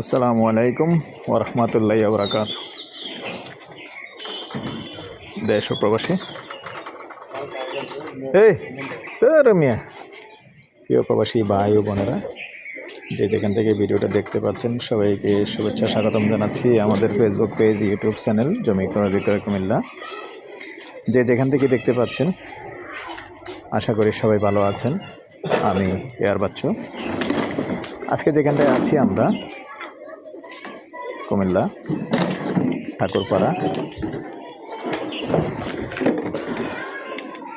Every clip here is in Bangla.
আসসালামু আলাইকুম ওরহমতুল্লাহ আবরাকাত দেশ ও প্রবাসী। এই রমিয়া, প্রিয় প্রবাসী ভাই ও বোনেরা, যে যেখান থেকে ভিডিওটা দেখতে পাচ্ছেন, সবাইকে শুভেচ্ছা স্বাগতম জানাচ্ছি আমাদের ফেসবুক পেজ ইউটিউব চ্যানেল জমি ক্রয় বিক্রয় কুমিল্লা। যে যেখান থেকে দেখতে পাচ্ছেন, আশা করি সবাই ভালো আছেন। আমি এয়ার বাচ্চু আজকে যেখানটায় আছি আমরা, কুমিল্লা, ঠাকুরপাড়া।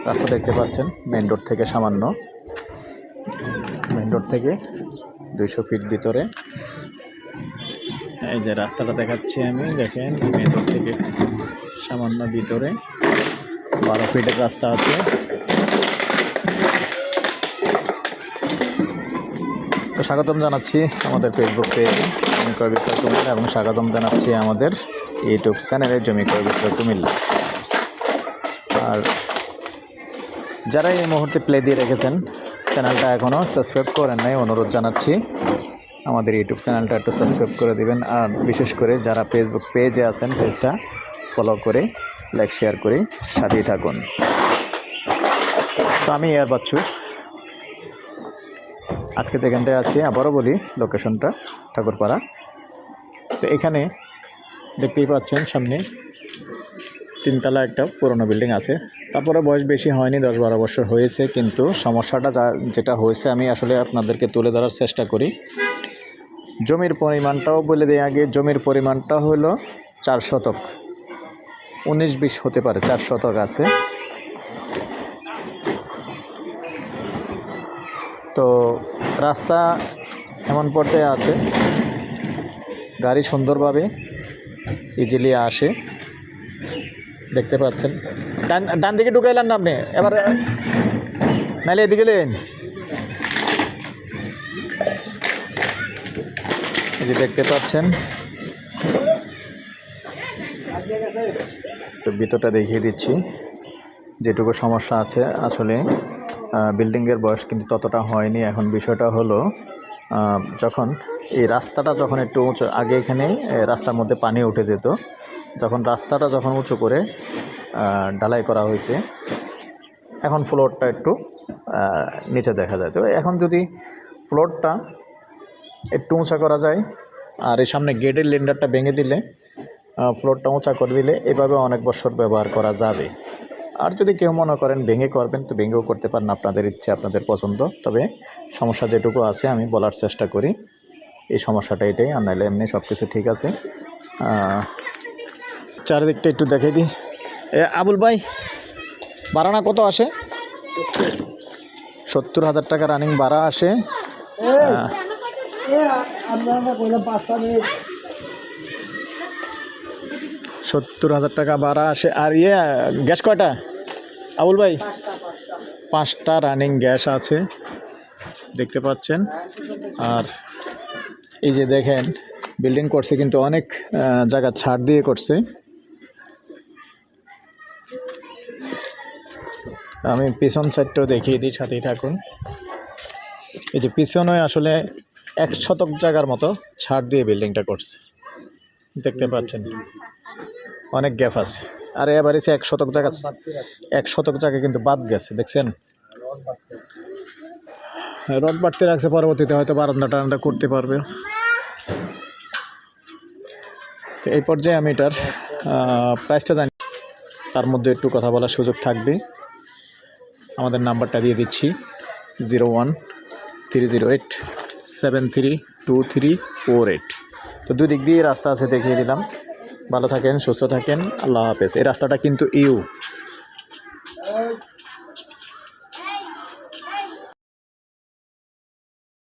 রাস্তা দেখতে পাচ্ছেন মেন রোড থেকে সামান্য। মেন রোড থেকে দুইশো ফিট ভিতরে। এই যে রাস্তাটা দেখাচ্ছি আমি, দেখেন মেন রোড থেকে সামান্য ভিতরে। বারো ফিটের রাস্তা আছে। তো স্বাগতম জানাচ্ছি আমাদের ফেসবুক পেজে জমি ক্রয় বিক্রয় কুমিল্লা, এবং স্বাগতম জানাচ্ছি আমাদের ইউটিউব চ্যানেলে জমি ক্রয় বিক্রয় কুমিল্লা। আর যারা এই মুহূর্তে প্লে দিয়ে রেখেছেন চ্যানেলটা এখনও সাবস্ক্রাইব করেন নাই, অনুরোধ জানাচ্ছি, আমাদের ইউটিউব চ্যানেলটা একটু সাবস্ক্রাইব করে দিবেন, আর বিশেষ করে যারা ফেসবুক পেজে আছেন পেজটা ফলো করে লাইক শেয়ার করে সাথেই থাকুন। তো আমি এয়ার বাচ্চু আজকে যেখানটায় আছি, আবারও বলি লোকেশনটা ঠাকুরপাড়া। তো এখানে দেখতেই পাচ্ছেন সামনে তিনতলা একটা পুরনো বিল্ডিং আছে। তারপরে বয়স বেশি হয়নি দশ বারো বছর হয়েছে, কিন্তু সমস্যাটা যা, যেটা হয়েছে আমি আসলে আপনাদেরকে তুলে ধরার চেষ্টা করি। জমির পরিমাণটাও বলে দিই আগে, জমির পরিমাণটা হলো চার শতক। উনিশ বিশ হতে পারে, চার শতক আছে। তো রাস্তা এমন পর্যায়ে আছে। গাড়ি সুন্দরভাবে ইজিলি আসে। দেখতে পাচ্ছেন। ডান ডান দিকে ঢুকাইলেন না আপনি? এবার নাইলে এদিকে লেন যে দেখতে পাচ্ছেন। তো ভিতরটা দেখিয়ে দিচ্ছি। যেটুকু সমস্যা আছে আসলে বিল্ডিংয়ের বয়স কিন্তু ততটা হয়নি। এখন বিষয়টা হলো যখন এই রাস্তাটা যখন একটু উঁচু, আগে এখানে রাস্তার মধ্যে পানি উঠে যেত। যখন রাস্তাটা যখন উঁচু করে ঢালাই করা হয়েছে, এখন ফ্লোরটা একটু নিচে দেখা যায়। তো এখন যদি ফ্লোরটা একটু উঁচা করা যায়, আর এই সামনে গেটের লিন্ডারটা ভেঙে দিলে ফ্লোরটা উঁচা করে দিলে, এভাবে অনেক বছর ব্যবহার করা যাবে। আর যদি কেউ মনে করেন ভেঙে করবেন তো ভেঙেও করতে পারেন আপনাদের ইচ্ছে আপনাদের পছন্দ। তবে সমস্যা যেটুকু আছে আমি বলার চেষ্টা করি। এই সমস্যাটা এটাই আর নাহলে এমনি সব কিছু ঠিক আছে। চারিদিকটা একটু দেখে দিই। এ আবুল ভাই ভাড়ানা কত আসে? সত্তর হাজার টাকা রানিং ভাড়া আসে। সত্তর হাজার টাকা ভাড়া আসে। আর ইয়ে গ্যাস কয়টা? আবুল ভাই? পাঁচটা রানিং গ্যাস আছে, দেখতে পাচ্ছেন। আর এই যে দেখেন বিল্ডিং করছে কিন্তু অনেক জায়গা ছাড় দিয়ে করছে। আমি পিছন সাইডটাও দেখিয়ে দিই, সাথেই থাকুন। এই যে পিছনে আসলে এক শতক জায়গার মতো ছাড় দিয়ে বিল্ডিংটা করছে। দেখতে পাচ্ছেন। অনেক গ্যাপ আছে। আর এবার এসে এক শতক জায়গা এক শতক জায়গা কিন্তু বাদ গেছে, দেখছেন? রড বাড়তে রাখছে পরবর্তীতে হয়তো বারান্দা টারান্দা করতে পারবে। তো এই পর্যায়ে আমি এটার প্রাইসটা জানি। তার মধ্যে একটু কথা বলার সুযোগ থাকবে। আমাদের নাম্বারটা দিয়ে দিচ্ছি, zero one three zero eight seven three two three four eight. তো দুই দিক দিয়ে রাস্তা আছে দেখিয়ে দিলাম। ভালো থাকেন সুস্থ থাকেন আল্লাহ হাফেজ। এই রাস্তাটা কিন্তু ইউ।